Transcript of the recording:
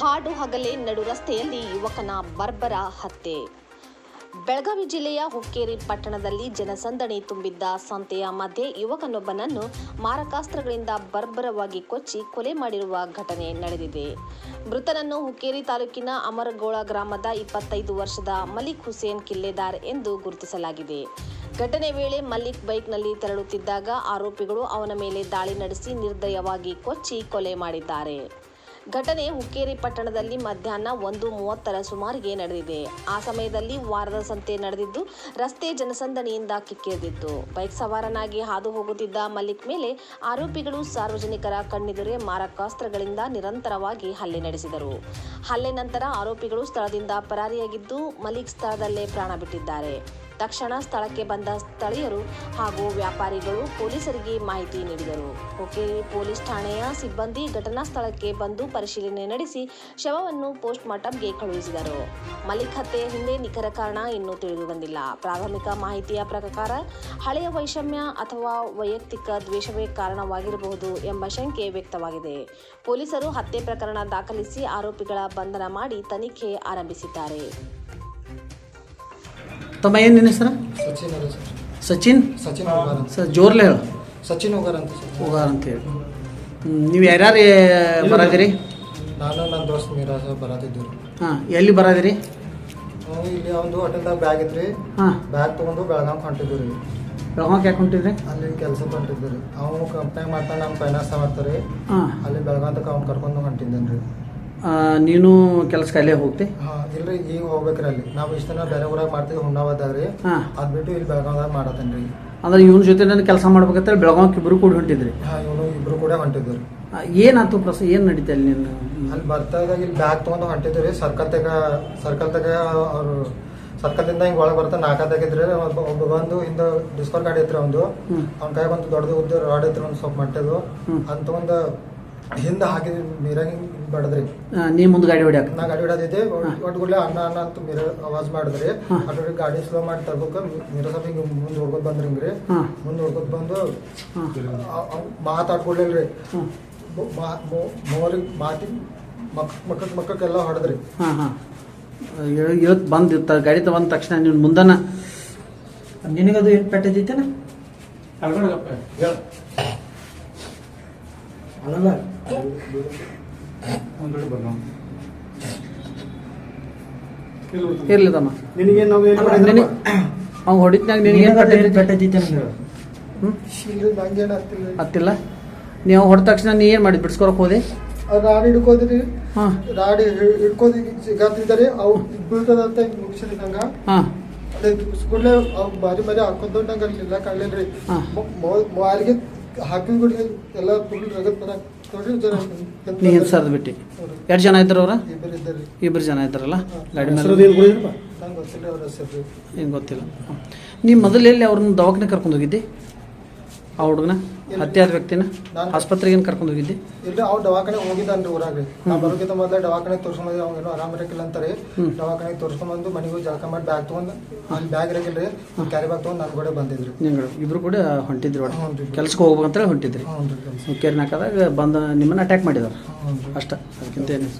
ಹಾಡು ಹಗಲೇ ನಡು ರಸ್ತೆಯಲ್ಲಿ ಯುವಕನ ಬರ್ಬರ ಹತ್ಯೆ. ಬೆಳಗಾವಿ ಜಿಲ್ಲೆಯ ಹುಕ್ಕೇರಿ ಪಟ್ಟಣದಲ್ಲಿ ಜನಸಂದಣಿ ತುಂಬಿದ್ದ ಸಂತೆಯ ಮಧ್ಯೆ ಯುವಕನೊಬ್ಬನನ್ನು ಮಾರಕಾಸ್ತ್ರಗಳಿಂದ ಬರ್ಬರವಾಗಿ ಕೊಚ್ಚಿ ಕೊಲೆ ಮಾಡಿರುವ ಘಟನೆ ನಡೆದಿದೆ. ಮೃತನನ್ನು ಹುಕ್ಕೇರಿ ತಾಲೂಕಿನ ಅಮರಗೋಳ ಗ್ರಾಮದ ಇಪ್ಪತ್ತೈದು ವರ್ಷದ ಮಲಿಕ್ ಹುಸೇನ್ ಕಿಲ್ಲೆದಾರ್ ಎಂದು ಗುರುತಿಸಲಾಗಿದೆ. ಘಟನೆ ವೇಳೆ ಮಲ್ಲಿಕ್ ಬೈಕ್ನಲ್ಲಿ ತೆರಳುತ್ತಿದ್ದಾಗ ಆರೋಪಿಗಳು ಅವನ ಮೇಲೆ ದಾಳಿ ನಡೆಸಿ ನಿರ್ದಯವಾಗಿ ಕೊಚ್ಚಿ ಕೊಲೆ ಮಾಡಿದ್ದಾರೆ. ಘಟನೆ ಹುಕ್ಕೇರಿ ಪಟ್ಟಣದಲ್ಲಿ ಮಧ್ಯಾಹ್ನ ಒಂದು ಮೂವತ್ತರ ಸುಮಾರಿಗೆ ನಡೆದಿದೆ. ಆ ಸಮಯದಲ್ಲಿ ವಾರದ ಸಂತೆ ನಡೆದಿದ್ದು, ರಸ್ತೆ ಜನಸಂದಣಿಯಿಂದ ಕಿಕ್ಕಿರಿದಿತ್ತು. ಬೈಕ್ ಸವಾರನಾಗಿ ಹಾದು ಹೋಗುತ್ತಿದ್ದ ಮಲ್ಲಿಕ್ ಮೇಲೆ ಆರೋಪಿಗಳು ಸಾರ್ವಜನಿಕರ ಕಣ್ಣೆದುರೇ ಮಾರಕಾಸ್ತ್ರಗಳಿಂದ ನಿರಂತರವಾಗಿ ಹಲ್ಲೆ ನಡೆಸಿದರು. ಹಲ್ಲೆ ನಂತರ ಆರೋಪಿಗಳು ಸ್ಥಳದಿಂದ ಪರಾರಿಯಾಗಿದ್ದು, ಮಲ್ಲಿಕ್ ಸ್ಥಳದಲ್ಲೇ ಪ್ರಾಣ ಬಿಟ್ಟಿದ್ದಾರೆ. ತಕ್ಷಣ ಸ್ಥಳಕ್ಕೆ ಬಂದ ಸ್ಥಳೀಯರು ಹಾಗೂ ವ್ಯಾಪಾರಿಗಳು ಪೊಲೀಸರಿಗೆ ಮಾಹಿತಿ ನೀಡಿದರು. ಓಕೆ, ಪೊಲೀಸ್ ಠಾಣೆಯ ಸಿಬ್ಬಂದಿ ಘಟನಾ ಸ್ಥಳಕ್ಕೆ ಬಂದು ಪರಿಶೀಲನೆ ನಡೆಸಿ ಶವವನ್ನು ಪೋಸ್ಟ್ ಮಾರ್ಟಂಗೆ ಕಳುಹಿಸಿದರು. ಮಲಿಕ್ ಹತ್ಯೆಯ ಹಿಂದೆ ನಿಖರ ಕಾರಣ ಇನ್ನೂ ತಿಳಿದು ಬಂದಿಲ್ಲ ಪ್ರಾಥಮಿಕ ಮಾಹಿತಿಯ ಪ್ರಕಾರ ಹಳೆಯ ವೈಷಮ್ಯ ಅಥವಾ ವೈಯಕ್ತಿಕ ದ್ವೇಷವೇ ಕಾರಣವಾಗಿರಬಹುದು ಎಂಬ ಶಂಕೆ ವ್ಯಕ್ತವಾಗಿದೆ. ಪೊಲೀಸರು ಹತ್ಯೆ ಪ್ರಕರಣ ದಾಖಲಿಸಿ ಆರೋಪಿಗಳ ಬಂಧನ ಮಾಡಿ ತನಿಖೆ ಆರಂಭಿಸಿದ್ದಾರೆ. ತಮ್ಮ ಏನು ನಿನ್ನ ಹೆಸರು? ಸಚಿನ್ ಅವರು ಸರ್. ಸಚಿನ್? ಸಚಿನ್ ಹೋಗಾರ್ ಅಂತ. ಸರ್ ಜೋರ್ಲೆ ಹೇಳು. ಸಚಿನ್ ಹೋಗಾರ್ ಅಂತ ಸರ್. ಹೋಗಾರ ಅಂತೇಳಿ ಹೇಳಿ. ನೀವು ಯಾರ್ಯಾರು ಬರದಿರಿ? ನಾನು ನನ್ನ ದೋಸ್ತ್ ಮೀರಾಜ್ ಬರತ್ತಿದ್ದು ರೀ ಹಾಂ ಎಲ್ಲಿ ಬರದಿರಿ? ನಾವು ಇಲ್ಲಿ ಒಂದು ಹೋಟೆಲ್ದಾಗ ಬ್ಯಾಗ್ ಇತ್ತು ರೀ ಹಾಂ. ಬ್ಯಾಗ್ ತೊಗೊಂಡು ಬೆಳಗಾವ್ ಹೊಂಟಿದ್ದು ರೀ. ಬೆಳಗಾವ್ ಯಾಕೆ ಹೊಂಟಿದ್ರಿ? ಅಲ್ಲಿ ಕೆಲಸ ಹೊಂಟಿದ್ದು ರೀ. ಅವನು ಕಂಪ್ನಿ ಮಾಡ್ತಾನೆ ನಮ್ಮ ಫೈನಾನ್ಸ್ ಮಾಡ್ತಾರೆ ಹಾಂ. ಅಲ್ಲಿ ಬೆಳಗಾವ್ ಅವ್ನು ಕರ್ಕೊಂಡು ಹೊಂಟಿದ್ದೇನೆ ರೀ. ನೀನು ಕೆಲಸಕ್ಕೆ ಅಲ್ಲೇ ಹೋಗ್ತಿ? ಹಾಂ ಇಲ್ರಿ ಈಗ ಹೋಗ್ಬೇಕ್ರಿ ಅಲ್ಲಿ. ನಾವು ಇಷ್ಟು ದಿನ ಬೇರೆ ಊರಾಗ ಮಾಡ್ತೀವಿ ಹುಣ್ಣಾವದಾಗ ರೀ ಹಾಂ. ಅದು ಬಿಟ್ಟು ಇಲ್ಲಿ ಬೆಳಗಾವ್ದಾಗ ಮಾಡತ್ತೇನೆ ರೀ ಅಂದ್ರೆ ಇವನ ಜೊತೆ ನಾನು ಕೆಲಸ ಮಾಡ್ಬೇಕಂತೇಳಿ ಬೆಳಗಾವ್ ಇಬ್ಬರು ಕೂಡ ಹೊಂಟಿದ್ರಿ? ಹಾಂ ಇವನು ಇಬ್ರು ಕೂಡ ಹೊಂಟಿದ್ರು. ರೀ ಆ, ಏನಾಯ್ತು ಪ್ರಸ ಏನು ನಡೀತಾ ಇಲ್ಲಿ ನೀನು ಅಲ್ಲಿ ಬರ್ತಾದಾಗ ಇಲ್ಲಿ ಬ್ಯಾಗ್ ತೊಗೊಂಡು ಹೊಂಟಿದ್ವಿ ರೀ ಸರ್ಕಲ್ ತಗ ಸರ್ಕಲ್ ತಗ ಅವರು ಸರ್ಕಲ್ದಿಂದ ಹಿಂಗೆ ಒಳಗೆ ಬರ್ತಾ ನಾಲ್ಕದಾಗಿದ್ರೆ ಒಬ್ಬ ಒಬ್ಬ ಬಂದು ಹಿಂದೆ ಡಿಸ್ಕವರ್ ಗಾಡಿ ಐತ್ರಿ ಒಂದು ಹ್ಮ್. ಅವ್ನ ಕೈ ಬಂದು ದೊಡ್ಡದು ಉದ್ದ ರಾಡ್ ಒಂದು ಸ್ವಲ್ಪ ಮಟ್ಟದು. ಹ್ಮ್. ಅಂತ ಒಂದು ಹಿಂದೆ ಹಾಕಿದ್ವಿ ಮೀರಾಗಿ ಬಡದ್ರಿ. ಆ, ನೀ ಮುಂದೆ ಗಾಡಿ ಹೊಡ್ಯಾಕ. ನಾ ಗಾಡಿ ಹೊಡೋದಿದ್ದೆ ಹಾ. ಒಟ್ಟು ಗುಡ್ಲೆ ಅನ್ನ ಅನ್ನ ಅಂತ ಮೀರ ಆವಾಜ್ ಮಾಡಿದ್ರಿ. ಹಾ. ಅದ್ರ ಗಾಡಿ ಸ್ಲೋ ಮಾಡಿ ತರ್ಬೇಕು ಮೀರ ಸ್ವಲ್ಪ ಹಿಂಗೆ ಮುಂದೆ ಹೊಡ್ಕೊತ ಬಂದ್ರಿ ಹಿಂಗ್ರಿ ಹಾಂ. ಮುಂದೆ ಹೊಡ್ಕೊತ ಬಂದು ಹಾಂ. ಮಾತಾಡ್ಕೊಡ್ಲಿಲ್ರಿ. ಹ್ಞೂ ಮೋರಿಗೆ ಮಾತಿ ಮಕ್ ಮಕ್ಕಕ್ ಮಕ್ಕಕ್ಕೆಲ್ಲ ಹೊಡೆದ್ರಿ. ಹಾಂ ಹಾಂ. ಇವತ್ತು ಬಂದು ಗಾಡಿ ತಗೊಂಡ ತಕ್ಷಣ ನೀನು ಮುಂದನ. ನಿನಗದು ಏನು ಪೆಟ್ಟಿದ್ದೇನ ಇರ್ಲಿ ತಮ್ಮ. ನಿನಗೆ ನಾವು ಏನು ನಿನಗೆ ಅವ್ನು ಹೊಡಿತ್ನಾಗ ನಿನಗೆ ಪೆಟ್ಟಿದ್ದೆ ಹ್ಞೂ ಇಲ್ರಿ ನಂಗೇನು ಆಗ್ತಿಲ್ಲ ಹತ್ತಿಲ್ಲ ನೀವು ಹೊಡೆದ ತಕ್ಷಣ ನೀ ಏನು ಮಾಡಿ ಬಿಡ್ಸ್ಕೊರಕ್ಕೆ ಹೋದೆ? ರಾಡಿ ಹಿಡ್ಕೋದ್ರಿ ಹಾಂ. ರಾಡಿ ಹಿಡ್ಕೋದ್ ಸಿಗತ್ತಿದ್ದಾರೆ ಅವು ಬೀಳ್ತದಂತ ಮುಗಿಸಿದ್ರಿ ನಂಗ ಹಾಂ. ಅದೇ ಸ್ಕೂಲ್ಲೆ ಅವು ಬಾರಿ ಬಾರಿ ಹಾಕೋದು ನಂಗೆ ಅಲ್ಲಿ ಇಲ್ಲ ಕಾಣ್ಲಿಲ್ರಿ ಹಾ. ಮಾರಿಗೆ ಹಾಕಿದ ಗುಡಿಗೆ ಎಲ್ಲ ಫುಲ್ ರಗತ್ ಬರಕ್ ನೋಡ್ರಿ ಜನ ನೀ ಹಿಂದೆ ಸರ್ದು ಬಿಟ್ಟು? ಎರಡು ಜನ ಇದ್ರು ಅವ್ರ? ಇಬ್ಬರು ಇದ್ದಾರೆ. ಇಬ್ಬರು ಜನ ಇದ್ದಾರಲ್ಲ? ಗಾಡಿ ಮೇಲೆ ಏನು ಗೊತ್ತಿಲ್ಲ ನೀ ಮೊದಲು ಎಲ್ಲಿ ಅವ್ರನ್ನ ದವಾಖಾನೆ ಕರ್ಕೊಂಡು ಹೋಗಿದ್ದೆ? ಆ ಹುಡುಗನ ಹತ್ಯೆ ಆದ ವ್ಯಕ್ತಿನ ನಾನು- ಆಸ್ಪತ್ರೆಗೆ ಏನು ಕರ್ಕೊಂಡು ಹೋಗಿದ್ದೆ? ಇಲ್ಲ ಅವ್ನು ದವಾಖಾನೆ ಹೋಗಿದ್ದಾನ್ರಿ ಊರಾಗ. ನಾ ಬರೋಕ್ಕಿಂತ ಮೊದಲೇ ದವಾಖಾನೆ ತೋರ್ಸ್ಕೊಂಡ್ ಅವ್ನು ಏನೋ ಆರಾಮ ಇರಕ್ಕಿಲ್ಲ ಅಂತಾರೆ. ದವಾಖಾನೆ ತೋರ್ಸ್ಕೊಂಬಂದು ಮನೆಗೆ ಹೋಗಿ ಜಳಕ ಮಾಡಿ ಬ್ಯಾಗ್ ತೊಗೊಂಡು ಅಲ್ಲಿ ಬ್ಯಾಗ್ ರೀ ಕ್ಯಾರಿ ಬ್ಯಾಗ್ ತೊಗೊಂಡು ನನ್ನ ಕೂಡ ಬಂದಿದ್ರಿ. ನಿಂಗಳು ಇಬ್ರು ಕೂಡ ಹೊಂಟಿದ್ರು ಕೆಲಸಕ್ಕೆ ಹ್ಞೂ ರೀ. ಕೆಲ್ಸಕ್ಕೆ ಹೋಗ್ಬೇಕಂತೇಳಿ ಹೊಂಟಿದ್ರಿ? ಹ್ಞೂ ರೀ ಕೇರ್ನಾಕದಾಗ ಬಂದ ನಿಮ್ಮನ್ನ ಅಟ್ಯಾಕ್ ಮಾಡಿದಾರೆ ಹ್ಞೂ ರೀ ಅಷ್ಟ. ಅದಕ್ಕಿಂತ ಏನು